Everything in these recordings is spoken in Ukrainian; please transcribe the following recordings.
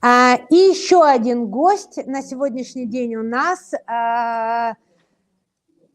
А, и еще один гость на сегодняшний день у нас а,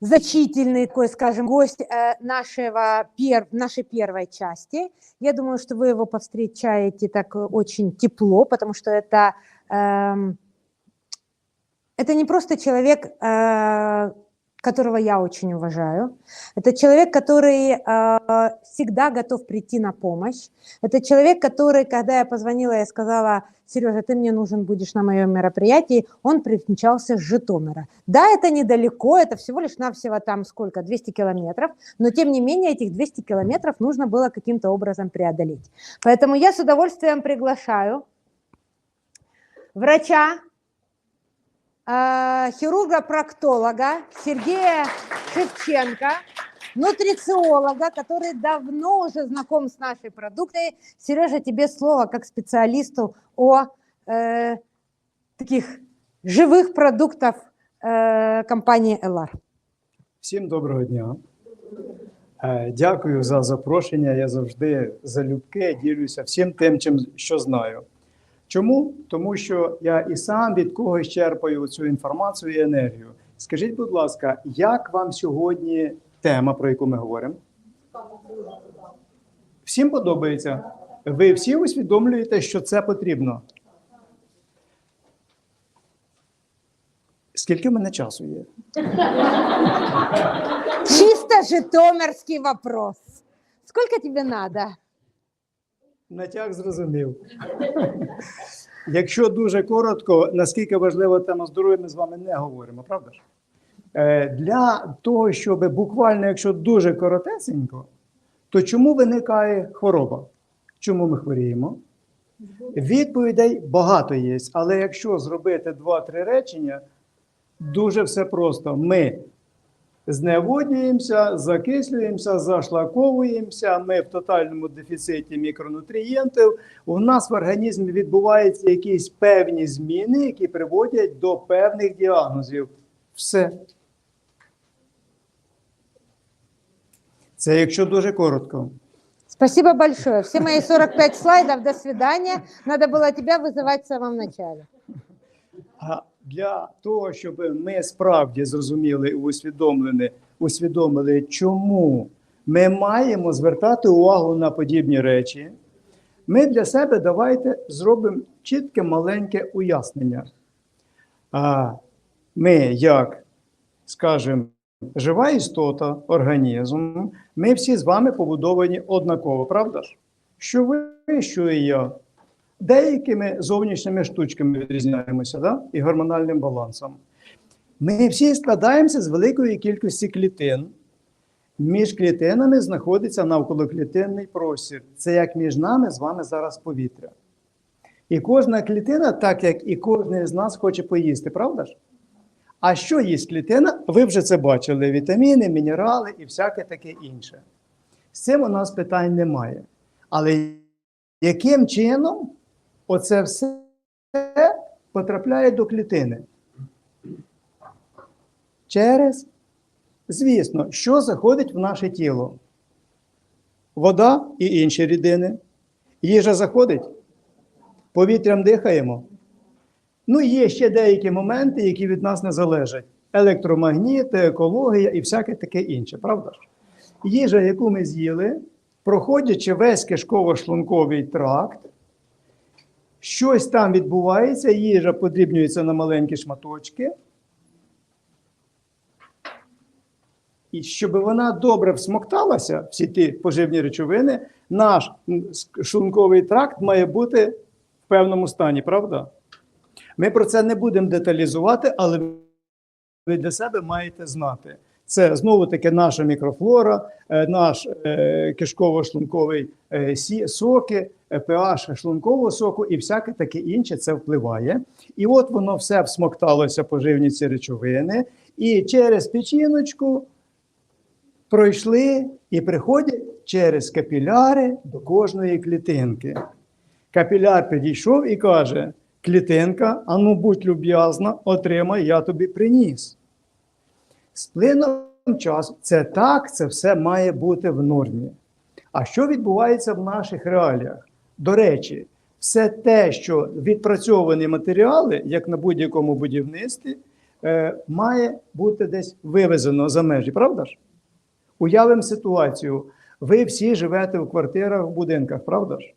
значительный такой, скажем, гость э, нашего пер, нашей первой части. Я думаю, что вы его повстречаете так очень тепло, потому что это эм, это не просто человек, э, которого я очень уважаю. Это человек, который э, всегда готов прийти на помощь. Это человек, который, когда я позвонила, я сказала, Сережа, ты мне нужен будешь на моем мероприятии, он примчался с Житомира. Да, это недалеко, это всего лишь навсего там сколько, 200 километров, но тем не менее этих 200 километров нужно было каким-то образом преодолеть. Поэтому я с удовольствием приглашаю врача, хирурга-проктолога Сергея Шевченко, нутрициолога, который давно уже знаком с нашей продукцией. Сережа, тебе слово как специалисту о э, таких живых продуктов э, компании LR. Всім доброго дня. Е, Дякую за запрошення. Я завжди залюбки ділюся всім тим, чим що знаю. Чому? Тому що я і сам від когось черпаю цю інформацію і енергію. Скажіть, будь ласка, як вам сьогодні тема, про яку ми говоримо? Всім подобається? Ви всі усвідомлюєте, що це потрібно? Скільки в мене часу є? Чисто житомирский вопрос. Сколько тебе надо? Натяг зрозумів. Якщо дуже коротко, наскільки важлива тема здоров'я, ми з вами не говоримо, правда ж? Е, Для того, щоб буквально, якщо дуже коротесенько, то чому виникає хвороба? Чому ми хворіємо? Відповідей багато є, але якщо зробити два-три речення, дуже все просто. Ми зневоднюємося, закислюємося, зашлаковуємося. Ми в тотальному дефіциті мікронутрієнтів. У нас в організмі відбуваються якісь певні зміни, які приводять до певних діагнозів. Все. Це якщо дуже коротко. Спасибо большое. Все мои 45 слайдов, до свидания. Надо было тебя вызывать в самом начале. Для того, щоб ми справді зрозуміли і усвідомлені, усвідомили, чому ми маємо звертати увагу на подібні речі, ми для себе давайте зробимо чітке маленьке уяснення. А ми, як, скажімо, жива істота, організм, ми всі з вами побудовані однаково, правда ж? Що ви, що і я деякими зовнішніми штучками відрізняємося, да? і гормональним балансом. Ми всі складаємося з великої кількості клітин. Між клітинами знаходиться навколоклітинний простір. Це як між нами з вами зараз повітря. І кожна клітина, так як і кожен з нас хоче поїсти, правда ж? А що їсть клітина? Ви вже це бачили: вітаміни, мінерали і всяке таке інше. З цим у нас питань немає. Але яким чином оце все потрапляє до клітини? Через, звісно, що заходить в наше тіло? Вода і інші рідини. Їжа заходить, повітрям дихаємо. Ну, є ще деякі моменти, які від нас не залежать: електромагніти, екологія і всяке таке інше, правда ж? Їжа, яку ми з'їли, проходячи весь кишково-шлунковий тракт, щось там відбувається, їжа подрібнюється на маленькі шматочки. І щоб вона добре всмокталася, всі ті поживні речовини, наш шлунковий тракт має бути в певному стані, правда? Ми про це не будемо деталізувати, але ви для себе маєте знати. Це знову таки наша мікрофлора, е, наш е, кишково-шлунковий е, соки, pH шлункового соку і всяке таке інше це впливає. І от воно все всмокталося поживні ці речовини, і через печіночку пройшли і приходять через капіляри до кожної клітинки. Капіляр підійшов і каже: клітинка, а ну будь люб'язна, отримай, я тобі приніс. З плином часу це так, це все має бути в нормі. А що відбувається в наших реаліях? До речі, все те, що відпрацьовані матеріали, як на будь-якому будівництві, е, має бути десь вивезено за межі, правда ж? Уявимо ситуацію. Ви всі живете в квартирах, в будинках, правда ж?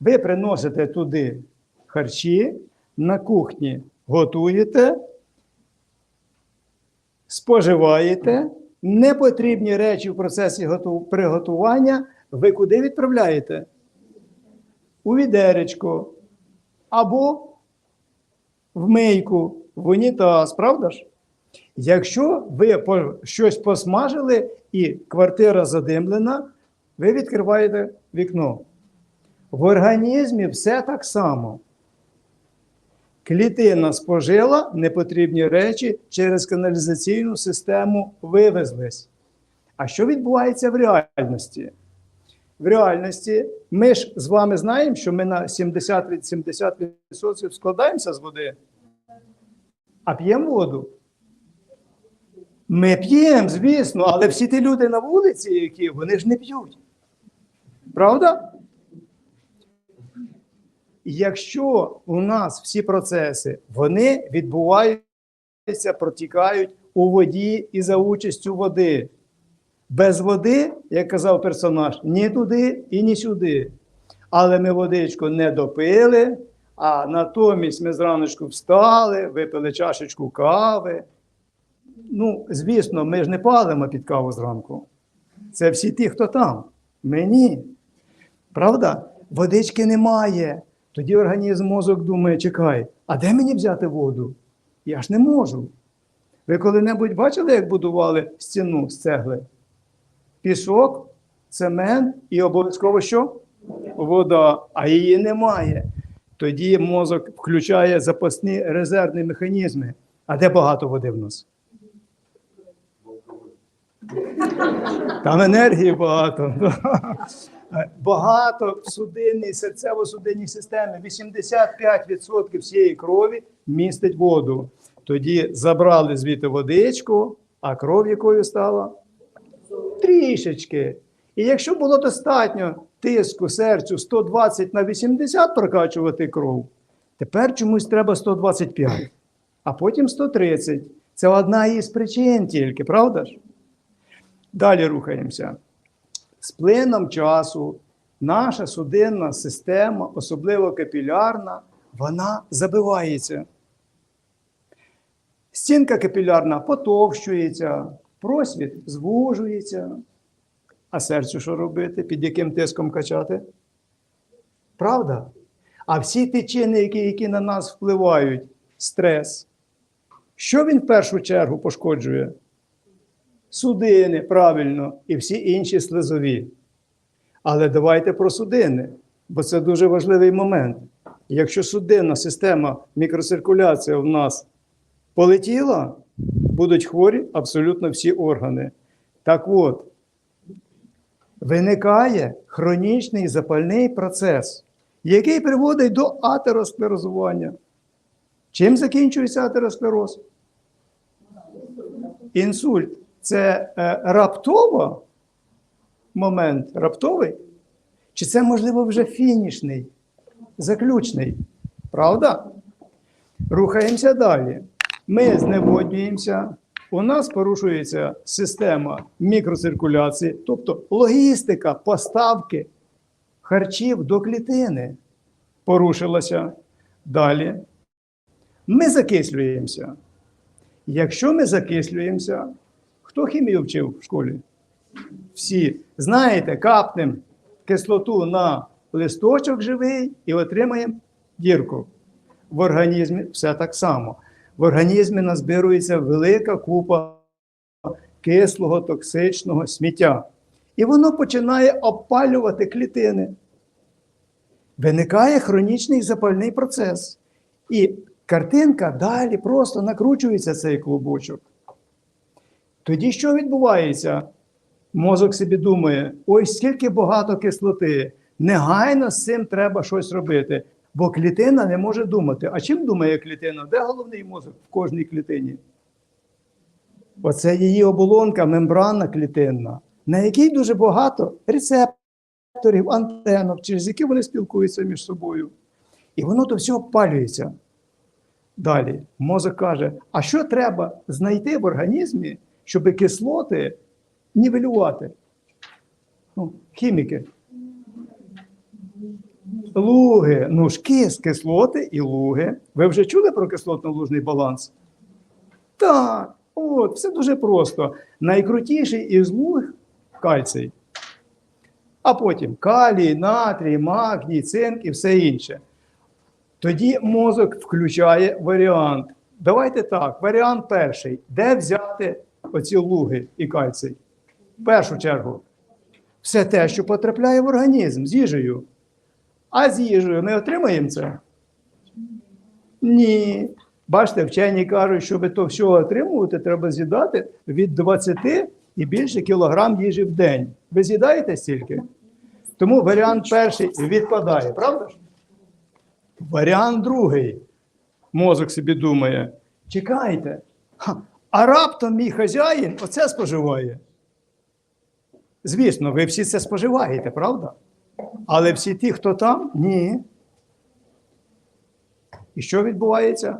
Ви приносите туди харчі, на кухні готуєте, споживаєте, непотрібні речі в процесі готу- приготування ви куди відправляєте? У відеречко або в мийку, в унітаз, правда ж? Якщо ви щось посмажили і квартира задимлена, ви відкриваєте вікно. В організмі все так само. Клітина спожила непотрібні речі через каналізаційну систему вивезлись. А що відбувається в реальності? В реальності ми ж з вами знаємо, що ми на 70-70% складаємося з води, а п'ємо воду. Ми п'ємо, звісно, але всі ті люди на вулиці, які вони ж не п'ють. Правда? Якщо у нас всі процеси вони відбуваються, протікають у воді і за участю води. Без води, як казав персонаж, ні туди і ні сюди. Але ми водичку не допили, а натомість ми зраночку встали, випили чашечку кави. Ну, звісно, ми ж не палимо під каву зранку. Це всі ті, хто там. Ми ні. Правда? Водички немає. Тоді організм мозок думає: чекай, а де мені взяти воду? Я ж не можу. Ви коли-небудь бачили, як будували стіну з цегли? Пісок, цемент і обов'язково що? Вода, а її немає. Тоді мозок включає запасні резервні механізми. А де багато води в нас? Там енергії багато. Багато в судинній, серцево-судинній системі. 85% всієї крові містить воду. Тоді забрали звідти водичку, а кров якою стала? Трішечки. І якщо було достатньо тиску серцю 120 на 80 прокачувати кров, тепер чомусь треба 125, а потім 130. Це одна із причин тільки, правда ж? Далі рухаємося. З плином часу наша судинна система, особливо капілярна, вона забивається. Стінка капілярна потовщується, просвіт звужується. А серцю що робити? Під яким тиском качати? Правда? А всі ті чинники, які на нас впливають, стрес, що він в першу чергу пошкоджує? Судини, правильно, і всі інші слизові. Але давайте про судини, бо це дуже важливий момент. Якщо судинна система мікроциркуляція в нас полетіла, будуть хворі абсолютно всі органи. Так от, виникає хронічний запальний процес, який приводить до атеросклерозування. Чим закінчується атеросклероз? Інсульт це е, раптово момент, раптовий? Чи це, можливо, вже фінішний, заключний? Правда? Рухаємося далі. Ми зневоднюємося, у нас порушується система мікроциркуляції, тобто логістика поставки харчів до клітини порушилася. Далі. Ми закислюємося. Якщо ми закислюємося, хто хімію вчив в школі? Всі. Знаєте, капнемо кислоту на листочок живий і отримаємо дірку. В організмі все так само. В організмі назбирується велика купа кислого токсичного сміття. І воно починає опалювати клітини. Виникає хронічний запальний процес. І картинка далі просто накручується цей клубочок. Тоді що відбувається? Мозок собі думає: ой, скільки багато кислоти, негайно з цим треба щось робити. Бо клітина не може думати. А чим думає клітина? Де головний мозок в кожній клітині? Оце її оболонка, мембрана клітинна, на якій дуже багато рецепторів, антенок, через які вони спілкуються між собою. І воно то все обпалюється. Далі мозок каже: а що треба знайти в організмі, щоб кислоти нівелювати? Ну, хіміки. Луги, ну ж кис, кислоти і луги. Ви вже чули про кислотно-лужний баланс? Так, от, все дуже просто. Найкрутіший із луг кальцій. А потім калій, натрій, магній, цинк і все інше. Тоді мозок включає варіант. Давайте так, варіант перший. Де взяти оці луги і кальцій? В першу чергу, все те, що потрапляє в організм з їжею. А з їжею ми отримаємо це? Ні. Бачите, вчені кажуть, щоб то все отримувати, треба з'їдати від 20 і більше кілограм їжі в день. Ви з'їдаєте стільки? Тому варіант перший відпадає, правда ж? Варіант другий. Мозок собі думає: чекайте, а раптом мій хазяїн оце споживає. Звісно, ви всі це споживаєте, правда? Але всі ті, хто там, ні. І що відбувається?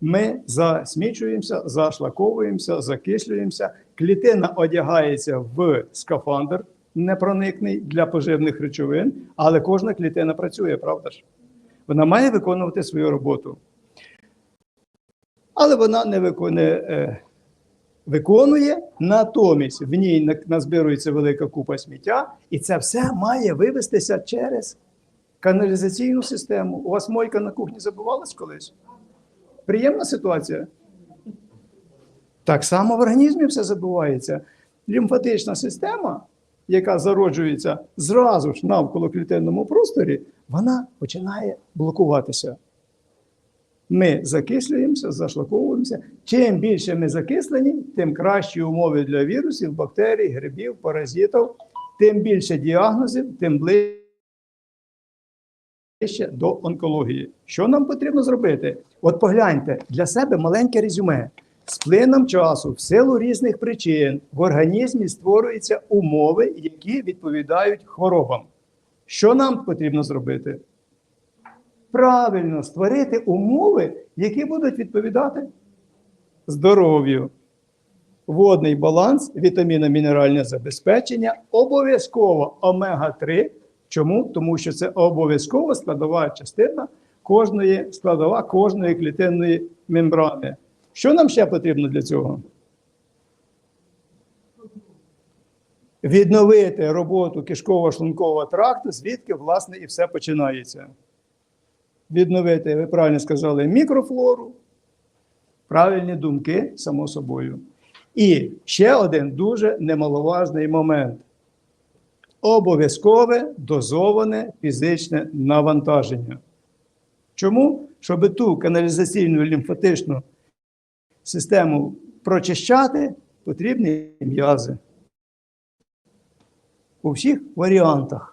Ми засмічуємося, зашлаковуємося, закислюємося. Клітина одягається в скафандр непроникний для поживних речовин, але кожна клітина працює, правда ж? Вона має виконувати свою роботу. Але вона не виконує, е, виконує, натомість в ній на- назбирується велика купа сміття, і це все має вивестися через каналізаційну систему. У вас мойка на кухні забувалась колись? Приємна ситуація. Так само в організмі все забувається. Лімфатична система, яка зароджується зразу ж навколо клітинному просторі, вона починає блокуватися. Ми закислюємося, зашлаковуємося. Чим більше ми закислені, тим кращі умови для вірусів, бактерій, грибів, паразитів, тим більше діагнозів, тим ближче до онкології. Що нам потрібно зробити? От погляньте для себе маленьке резюме. З плином часу, в силу різних причин, в організмі створюються умови, які відповідають хворобам. Що нам потрібно зробити? Правильно створити умови, які будуть відповідати здоров'ю. Водний баланс, вітаміно-мінеральне забезпечення, обов'язково омега-3. Чому? Тому що це обов'язково складова частина кожної складова кожної клітинної мембрани. Що нам ще потрібно для цього? Відновити роботу кишково-шлункового тракту, звідки, власне, і все починається. Відновити, ви правильно сказали, мікрофлору, правильні думки, само собою. І ще один дуже немаловажний момент обов'язкове дозоване фізичне навантаження. Чому? Щоб ту каналізаційну лімфатичну систему прочищати, потрібні м'язи. У всіх варіантах.